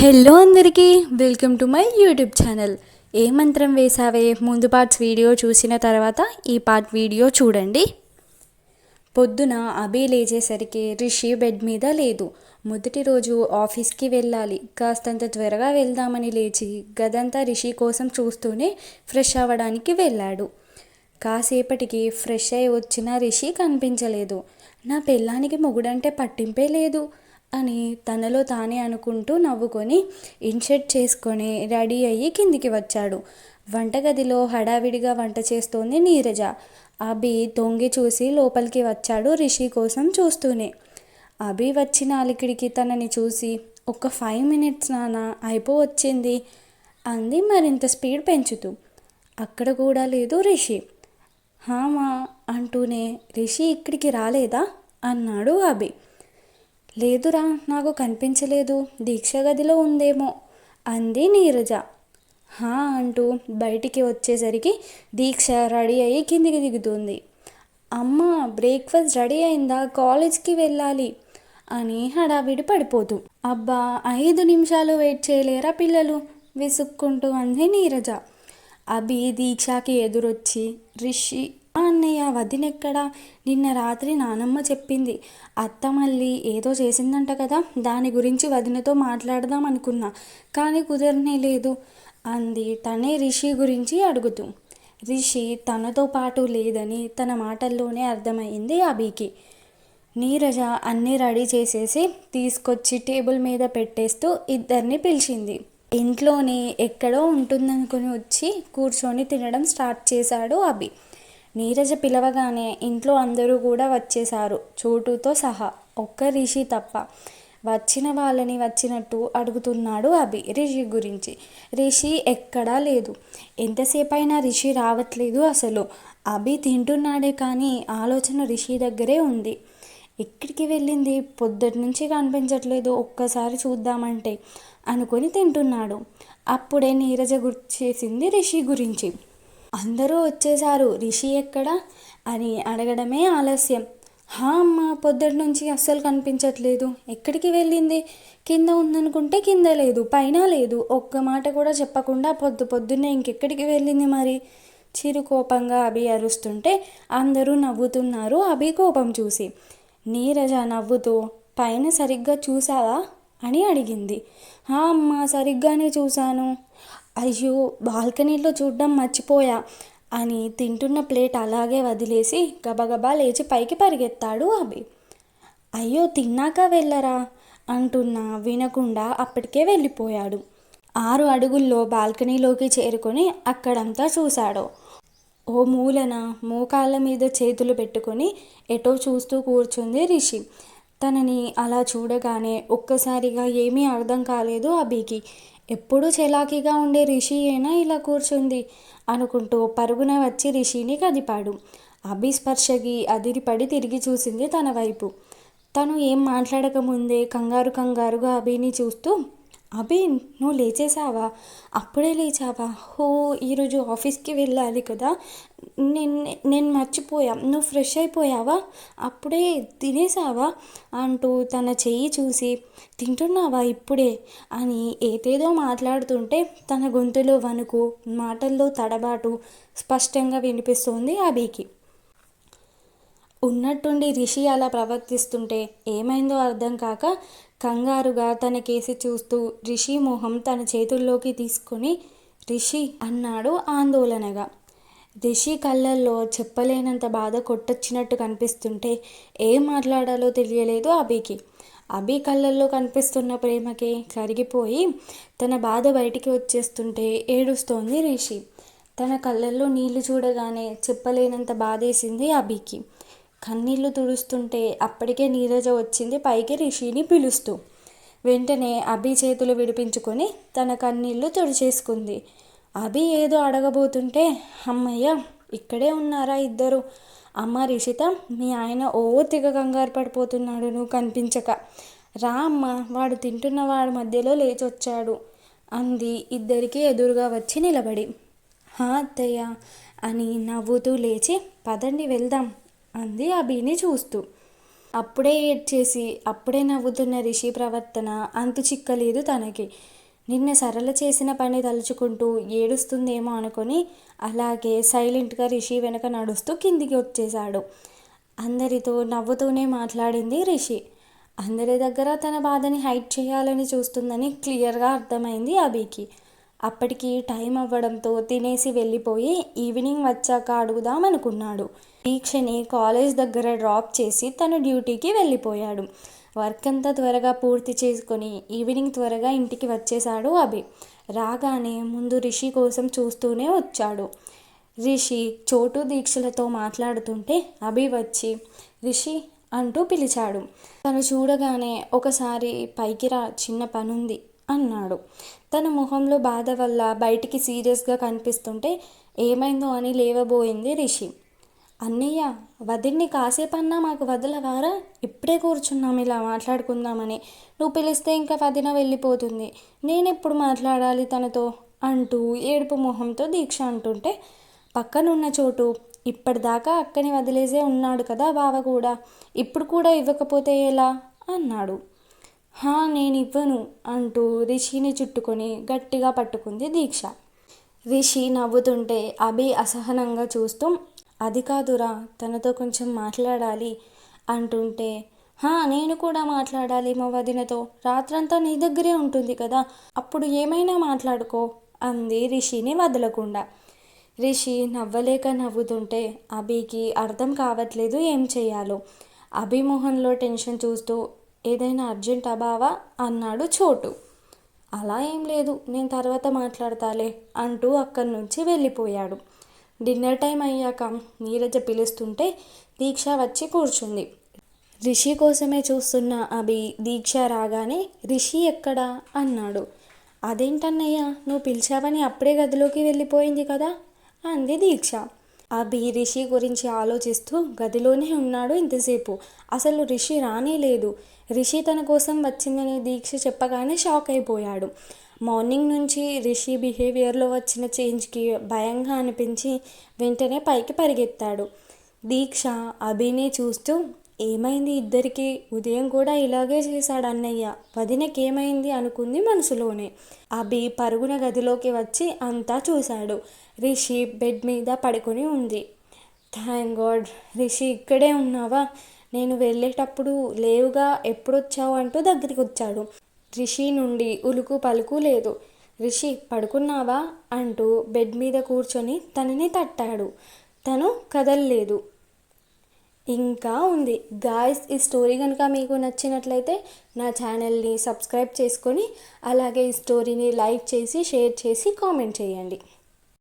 Hello అందరికీ welcome to my YouTube channel. ఏ మంత్రం వేసావే ముందు పార్ట్స్ వీడియో చూసిన తర్వాత ఈ పార్ట్ వీడియో చూడండి. పొద్దున అభి లేచేసరికి రిషి బెడ్ మీద లేదు. మొదటి రోజు ఆఫీస్కి వెళ్ళాలి. కాస్తంత త్వరగా వెళ్దామని లేచి గదంతా రిషి కోసం చూస్తూనే ఫ్రెష్ అవ్వడానికి వెళ్ళాడు. కాసేపటికి ఫ్రెష్ అయి వచ్చిన రిషి కనిపించలేదు. నా పెళ్ళానికి మొగుడంటే పట్టింపే లేదు. అని తనలో తానే అనుకుంటూ నవ్వుకొని ఇన్షర్ట్ చేసుకొని రెడీ అయ్యి కిందికి వచ్చాడు. వంటగదిలో హడావిడిగా వంట చేస్తోంది నీరజ. అభి తొంగి చూసి లోపలికి వచ్చాడు రిషి కోసం చూస్తూనే. అభి వచ్చిన అలికిడికి తనని చూసి ఒక ఫైవ్ మినిట్స్ నాన్న అయిపో వచ్చింది అంది మరింత స్పీడ్ పెంచుతూ. అక్కడ కూడా లేదు రిషి. హామా అంటూనే రిషి ఇక్కడికి రాలేదా? అన్నాడు అభి. లేదురా నాకు కనిపించలేదు. దీక్ష గదిలో ఉందేమో అంది నీరజ. హా అంటూ బయటికి వచ్చేసరికి దీక్ష రెడీ అయ్యి కిందికి దిగుతుంది. అమ్మ బ్రేక్ఫాస్ట్ రెడీ అయిందా? కాలేజ్కి వెళ్ళాలి అని హడావిడి పడిపోతూ. అబ్బా ఐదు నిమిషాలు వెయిట్ చేయలేరా పిల్లలు? విసుక్కుంటూ అంది నీరజ. అభి దీక్షకి ఎదురొచ్చి రిషి అన్నయ్య వదినెక్కడా నిన్న రాత్రి నానమ్మ చెప్పింది. అత్త మళ్ళీ ఏదో చేసిందంట కదా దాని గురించి వదినతో మాట్లాడదాం అనుకున్నా కానీ కుదరనే లేదు అంది. తనే రిషి గురించి అడుగుతూ. రిషి తనతో పాటు లేదని తన మాటల్లోనే అర్థమైంది అభికి. నీరజ అన్నీ రెడీ చేసేసి తీసుకొచ్చి టేబుల్ మీద పెట్టేస్తూ ఇద్దరిని పిలిచింది. ఇంట్లోనే ఎక్కడో ఉంటుందనుకుని వచ్చి కూర్చొని తినడం స్టార్ట్ చేశాడు అభి. నీరజ పిలవగానే ఇంట్లో అందరూ కూడా వచ్చేశారు. చోటుతో సహా ఒక్క రిషి తప్ప వచ్చిన వాళ్ళని వచ్చినట్టు అడుగుతున్నాడు అభి రిషి గురించి. రిషి ఎక్కడా లేదు. ఎంతసేపు అయినా రిషి రావట్లేదు అసలు. అభి తింటున్నాడే కానీ ఆలోచన రిషి దగ్గరే ఉంది. ఎక్కడికి వెళ్ళింది? పొద్దుటి నుంచి కనిపించట్లేదు ఒక్కసారి చూద్దామంటే అనుకొని తింటున్నాడు. అప్పుడే నీరజ గుర్తు చేసింది రిషి గురించి. అందరూ వచ్చేశారు. రిషి ఎక్కడ? అని అడగడమే ఆలస్యం. హా అమ్మ పొద్దుటి నుంచి అస్సలు కనిపించట్లేదు. ఎక్కడికి వెళ్ళింది? కింద ఉందనుకుంటే కింద లేదు పైన లేదు. ఒక్క మాట కూడా చెప్పకుండా పొద్దు పొద్దున్నే ఇంకెక్కడికి వెళ్ళింది మరి? చిరు కోపంగా అభి అరుస్తుంటే అందరూ నవ్వుతున్నారు అభి కోపం చూసి. నీరజ నవ్వుతూ పైన సరిగ్గా చూసావా అని అడిగింది. హా అమ్మ సరిగ్గానే చూశాను. అయ్యో బాల్కనీలో చూడడం మర్చిపోయా అని తింటున్న ప్లేట్ అలాగే వదిలేసి గబగబా లేచి పైకి పరిగెత్తాడు అభి. అయ్యో తిన్నాక వెళ్ళరా? అంటున్నా వినకుండా అప్పటికే వెళ్ళిపోయాడు. ఆరు అడుగుల్లో బాల్కనీలోకి చేరుకొని అక్కడంతా చూశాడు. ఓ మూలన మోకాళ్ళ మీద చేతులు పెట్టుకొని ఎటో చూస్తూ కూర్చుంది రిషి. తనని అలా చూడగానే ఒక్కసారిగా ఏమీ అర్థం కాలేదు అభికి. ఎప్పుడూ చలాకీగా ఉండే రిషి అయినా ఇలా కూర్చుంది అనుకుంటూ పరుగున వచ్చి రిషిని కదిపాడు. అభిస్పర్శకి అదిరిపడి తిరిగి చూసింది తన వైపు. తను ఏం మాట్లాడకముందే కంగారు కంగారుగా అభిని చూస్తూ అభి నువ్వు లేచేసావా అప్పుడే లేచావా? హో ఈరోజు ఆఫీస్కి వెళ్ళాలి కదా. నేను నేను మర్చిపోయా. నువ్వు ఫ్రెష్ అయిపోయావా? అప్పుడే తినేసావా అంటూ తన చెయ్యి చూసి తింటున్నావా ఇప్పుడే? అని ఏదేదో మాట్లాడుతుంటే తన గొంతులో వణుకు మాటల్లో తడబాటు స్పష్టంగా వినిపిస్తోంది అభికి ఉన్నట్టుండి రిషి అలా ప్రవర్తిస్తుంటే ఏమైందో అర్థం కాక కంగారుగా తన కేసి చూస్తూ రిషి మొహం తన చేతుల్లోకి తీసుకొని రిషి అన్నాడు ఆందోళనగా. రిషి కళ్ళల్లో చెప్పలేనంత బాధ కొట్టొచ్చినట్టు కనిపిస్తుంటే ఏం మాట్లాడాలో తెలియలేదు అభికి. అభి కళ్ళల్లో కనిపిస్తున్న ప్రేమకి కరిగిపోయి తన బాధ బయటికి వచ్చేస్తుంటే ఏడుస్తోంది రిషి. తన కళ్ళల్లో నీళ్ళు చూడగానే చెప్పలేనంత బాధేసింది అభికి. కన్నీళ్ళు తుడుస్తుంటే అప్పటికే నీరజ వచ్చింది. పైకి రిషిని పిలుస్తూ. వెంటనే అభి చేతులు విడిపించుకొని తన కన్నీళ్ళు తుడిచేసుకుంది. అభి ఏదో అడగబోతుంటే అమ్మయ్య ఇక్కడే ఉన్నారా ఇద్దరు? అమ్మ రిషిత మీ ఆయన ఓ తెగ కంగారు పడిపోతున్నాడు నువ్వు కనిపించక. రా అమ్మ వాడు తింటున్న వాడి మధ్యలో లేచొచ్చాడు అంది ఇద్దరికీ ఎదురుగా వచ్చి నిలబడి. హా అత్తయ్య అని నవ్వుతూ లేచి పదండి వెళ్దాం అంది అభిని చూస్తూ. అప్పుడే ఏడ్చేసి అప్పుడే నవ్వుతున్న రిషి ప్రవర్తన అంతు చిక్కలేదు తనకి. నిన్న సరళ చేసిన పని తలుచుకుంటూ ఏడుస్తుందేమో అనుకొని అలాగే సైలెంట్గా రిషి వెనక నడుస్తూ కిందికి వచ్చేశాడు. అందరితో నవ్వుతూనే మాట్లాడింది రిషి. అందరి దగ్గర తన బాధని హైట్ చేయాలని చూస్తుందని క్లియర్గా అర్థమైంది అభికి. అప్పటికి టైం అవ్వడంతో తినేసి వెళ్ళిపోయి ఈవినింగ్ వచ్చాక అడుగుదాం అనుకున్నాడు. దీక్షని కాలేజ్ దగ్గర డ్రాప్ చేసి తన డ్యూటీకి వెళ్ళిపోయాడు. వర్క్ అంతా త్వరగా పూర్తి చేసుకొని ఈవినింగ్ త్వరగా ఇంటికి వచ్చేశాడు అభి. రాగానే ముందు రిషి కోసం చూస్తూనే వచ్చాడు. రిషి చోటు దీక్షలతో మాట్లాడుతుంటే అభి వచ్చి రిషి అంటూ పిలిచాడు. తను చూడగానే ఒకసారి పైకి రా చిన్న పనుంది. అన్నాడు. తన మొహంలో బాధ వల్ల బయటికి సీరియస్గా కనిపిస్తుంటే ఏమైందో అని లేవబోయింది రిషి. అన్నయ్య వదిన్ని కాసేపన్నా మాకు వదలవారా? ఇప్పుడే కూర్చున్నాం ఇలా మాట్లాడుకుందామని. నువ్వు పిలిస్తే ఇంకా వదిన వెళ్ళిపోతుంది. నేను ఎప్పుడు మాట్లాడాలి తనతో? అంటూ ఏడుపు మొహంతో దీక్ష అంటుంటే పక్కనున్న చోటు ఇప్పటిదాకా అక్కని వదిలేసే ఉన్నాడు కదా బావ కూడా. ఇప్పుడు కూడా ఇవ్వకపోతే ఎలా? అన్నాడు. హా నేను ఇవ్వను అంటూ రిషిని చుట్టుకొని గట్టిగా పట్టుకుంది దీక్ష. రిషి నవ్వుతుంటే అభి అసహనంగా చూస్తూ అది కాదురా తనతో కొంచెం మాట్లాడాలి అంటుంటే హా నేను కూడా మాట్లాడాలి మా వదినతో రాత్రంతా నీ దగ్గరే ఉంటుంది కదా అప్పుడు ఏమైనా మాట్లాడుకో అంది రిషిని వదలకుండా. రిషి నవ్వలేక నవ్వుతుంటే అభికి అర్థం కావట్లేదు ఏం చేయాలో. అభిమోహన్లో టెన్షన్ చూస్తూ ఏదైనా అర్జెంట్ అబావా అన్నాడు చోటు. అలా ఏం లేదు నేను తర్వాత మాట్లాడతాలే అంటూ అక్కడి నుంచి వెళ్ళిపోయాడు. డిన్నర్ టైం అయ్యాక నీరజ పిలుస్తుంటే దీక్ష వచ్చి కూర్చుంది. రిషి కోసమే చూస్తున్న అభి దీక్ష రాగానే రిషి ఎక్కడా? అన్నాడు. అదేంటన్నయ్య నువ్వు పిలిచావని అప్పుడే గదిలోకి వెళ్ళిపోయింది కదా? అంది దీక్ష. అభి రిషి గురించి ఆలోచిస్తూ గదిలోనే ఉన్నాడు ఇంతసేపు. అసలు రిషి రానే లేదు. రిషి తన కోసం వచ్చిందని దీక్ష చెప్పగానే షాక్ అయిపోయాడు. మార్నింగ్ నుంచి రిషి బిహేవియర్లో వచ్చిన చేంజ్కి భయంగా అనిపించి వెంటనే పైకి పరిగెత్తాడు. దీక్ష అభిని చూస్తూ ఏమైంది ఇద్దరికి? ఉదయం కూడా ఇలాగే చేశాడు అన్నయ్య వదినకి ఏమైంది అనుకుంది మనసులోనే. అభి పరుగున గదిలోకి వచ్చి అంతా చూశాడు. రిషి బెడ్ మీద పడుకొని ఉంది. Thank God. రిషి ఇక్కడే ఉన్నావా? నేను వెళ్ళేటప్పుడు లేవుగా ఎప్పుడొచ్చావు అంటూ దగ్గరికి వచ్చాడు రిషి నుండి ఉలుకు పలుకు లేదు. రిషి పడుకున్నావా? అంటూ బెడ్ మీద కూర్చొని తనని తట్టాడు. తను కదల్లేదు. ఇంకా ఉంది. గాయస్ ఈ స్టోరీ కనుక మీకు నచ్చినట్లయితే నా ఛానల్ని సబ్స్క్రైబ్ చేసుకొని అలాగే ఈ స్టోరీని లైక్ చేసి షేర్ చేసి కామెంట్ చేయండి.